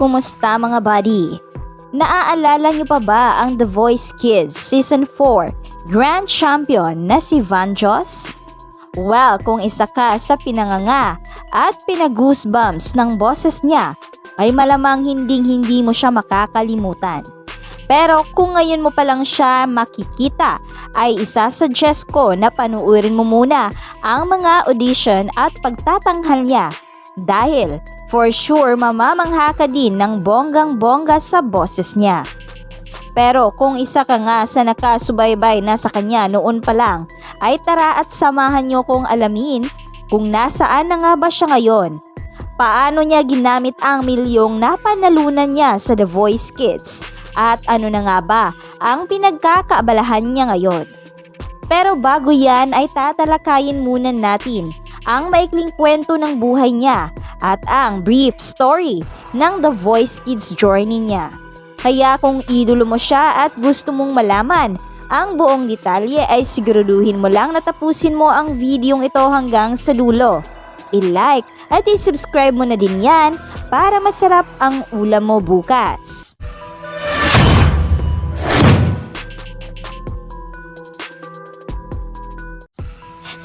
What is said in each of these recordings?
Kumusta mga buddy? Naaalala niyo pa ba ang The Voice Kids Season 4 Grand Champion na si Van Jos? Well, kung isa ka sa pinanganga at pinag-goosebumps ng boses niya, ay malamang hinding-hindi mo siya makakalimutan. Pero kung ngayon mo pa lang siya makikita, ay isasuggest ko na panuorin mo muna ang mga audition at pagtatanghal niya dahil for sure mamamangha ka din ng bonggang-bongga sa boses niya. Pero kung isa ka nga sa nakasubaybay na sa kanya noon pa lang, ay tara at samahan niyo kong alamin kung nasaan na nga ba siya ngayon. Paano niya ginamit ang milyong napanalunan niya sa The Voice Kids at ano na nga ba ang pinagkakaabalahan niya ngayon. Pero bago yan ay tatalakayin muna natin ang maikling kwento ng buhay niya at ang brief story ng The Voice Kids journey niya. Kaya kung idolo mo siya at gusto mong malaman ang buong detalye ay siguraduhin mo lang na tapusin mo ang videong ito hanggang sa dulo. I-like at i-subscribe mo na din yan para masarap ang ulam mo bukas.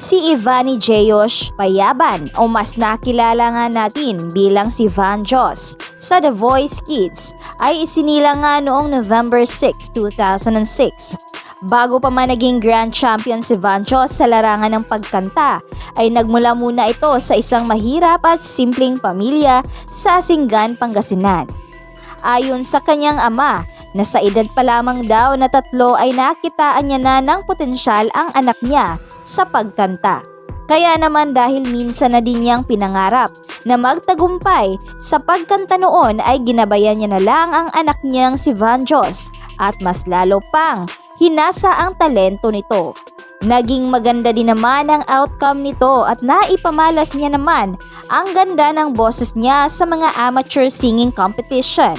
Si Ivani Jeyosh Payaban o mas nakilala nga natin bilang si Van Jos sa The Voice Kids ay isinilang nga noong November 6, 2006. Bago pa man naging Grand Champion si Van Jos sa larangan ng pagkanta, ay nagmula muna ito sa isang mahirap at simpleng pamilya sa Singan, Pangasinan. Ayon sa kanyang ama, na sa edad pa lamang daw na tatlo ay nakitaan niya na ng potensyal ang anak niya sa pagkanta. Kaya naman dahil minsan na din niyang pinangarap na magtagumpay sa pagkanta noon ay ginabayan niya na lang ang anak niyang si Van Jos at mas lalo pang hinasa ang talento nito. Naging maganda din naman ang outcome nito at naipamalas niya naman ang ganda ng boses niya sa mga amateur singing competition.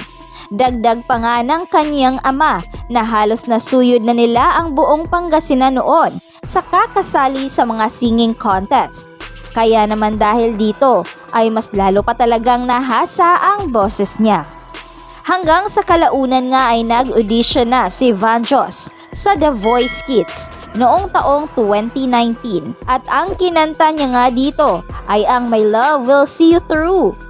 Dagdag pa nga ng kanyang ama na halos nasuyod na nila ang buong Pangasinan noon sa kakasali sa mga singing contest. Kaya naman dahil dito ay mas lalo pa talagang nahasa ang boses niya. Hanggang sa kalaunan nga ay nag-audition na si Van Jos sa The Voice Kids noong taong 2019 at ang kinanta niya nga dito ay ang My Love Will See You Through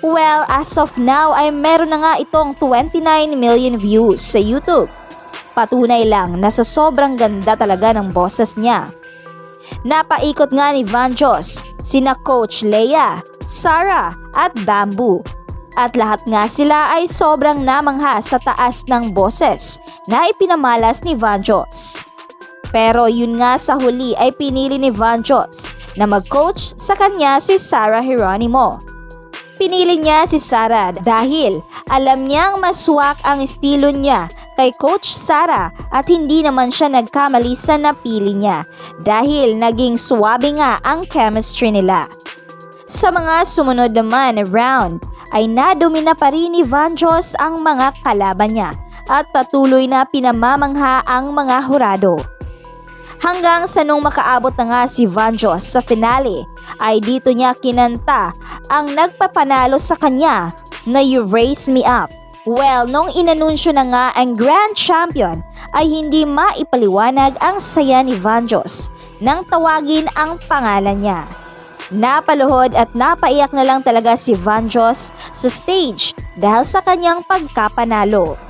Well, as of now ay meron na nga itong 29 million views sa YouTube. Patunay lang na sa sobrang ganda talaga ng boses niya. Napaikot nga ni Van Jos, sina Coach Leia, Sarah at Bamboo. At lahat nga sila ay sobrang namangha sa taas ng boses na ipinamalas ni Van Jos. Pero yun nga sa huli ay pinili ni Van Jos na mag-coach sa kanya si Sarah Geronimo pinili niya si Sarah dahil alam niyang maswak ang estilo niya kay Coach Sara at hindi naman siya nagkamali sa napili niya dahil naging swabe nga ang chemistry nila. Sa mga sumunod naman round ay nadomina pa rin ni Van Jos ang mga kalaban niya at patuloy na pinamamangha ang mga hurado. Hanggang sa nung makaabot na nga si Van Jos sa finale, ay dito niya kinanta ang nagpapanalo sa kanya na You Raise Me Up. Well, nung inanunsyo na nga ang Grand Champion, ay hindi maipaliwanag ang saya ni Van Jos nang tawagin ang pangalan niya. Napaluhod at napaiyak na lang talaga si Van Jos sa stage dahil sa kanyang pagkapanalo.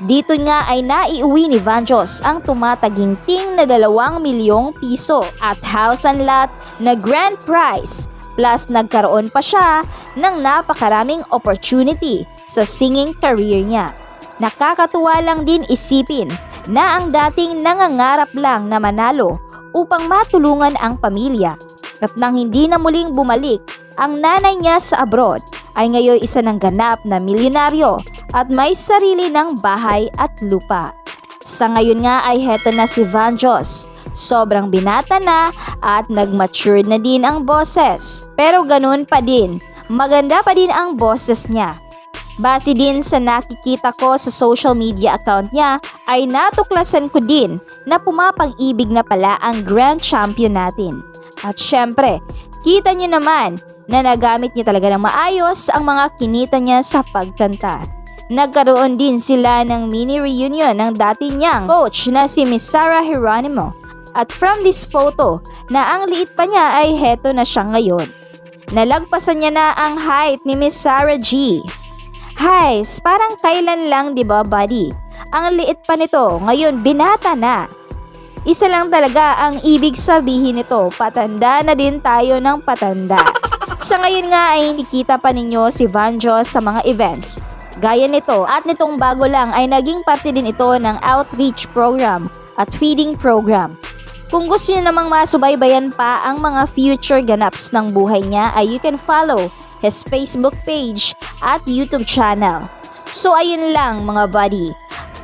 Dito nga ay naiuwi ni Van Jos ang tumataginting na dalawang milyong piso at house and lot na grand prize plus nagkaroon pa siya ng napakaraming opportunity sa singing career niya. Nakakatuwa lang din isipin na ang dating nangangarap lang na manalo upang matulungan ang pamilya at nang hindi na muling bumalik ang nanay niya sa abroad ay ngayon isa ng ganap na milyonaryo at may sarili ng bahay at lupa. Sa ngayon nga ay heto na si Van Jos. Sobrang binata na at nag-mature na din ang boses. Pero ganun pa din, maganda pa din ang boses niya. Base din sa nakikita ko sa social media account niya ay natuklasan ko din na pumapag-ibig na pala ang grand champion natin. At syempre, kita niyo naman na nagamit niya talaga ng maayos ang mga kinita niya sa pagkanta. Nagkaroon din sila ng mini reunion ng dati niyang coach na si Miss Sarah Geronimo. At from this photo, na ang liit pa niya ay heto na siya ngayon. Nalagpasan niya na ang height ni Miss Sarah G. Highs, parang kailan lang 'di ba, buddy? Ang liit pa nito, ngayon binata na. Isa lang talaga ang ibig sabihin nito, patanda na din tayo ng patanda. Sa ngayon nga ay nakita pa ninyo si Vanjo sa mga events. Gaya nito at nitong bago lang ay naging parte din ito ng outreach program at feeding program. Kung gusto niyo namang masubaybayan pa ang mga future ganaps ng buhay niya ay you can follow his Facebook page at YouTube channel. So ayun lang mga buddy.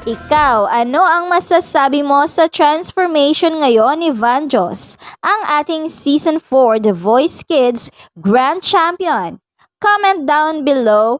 Ikaw, ano ang masasabi mo sa transformation ngayon ni Van Jos, ang ating Season 4 The Voice Kids Grand Champion? Comment down below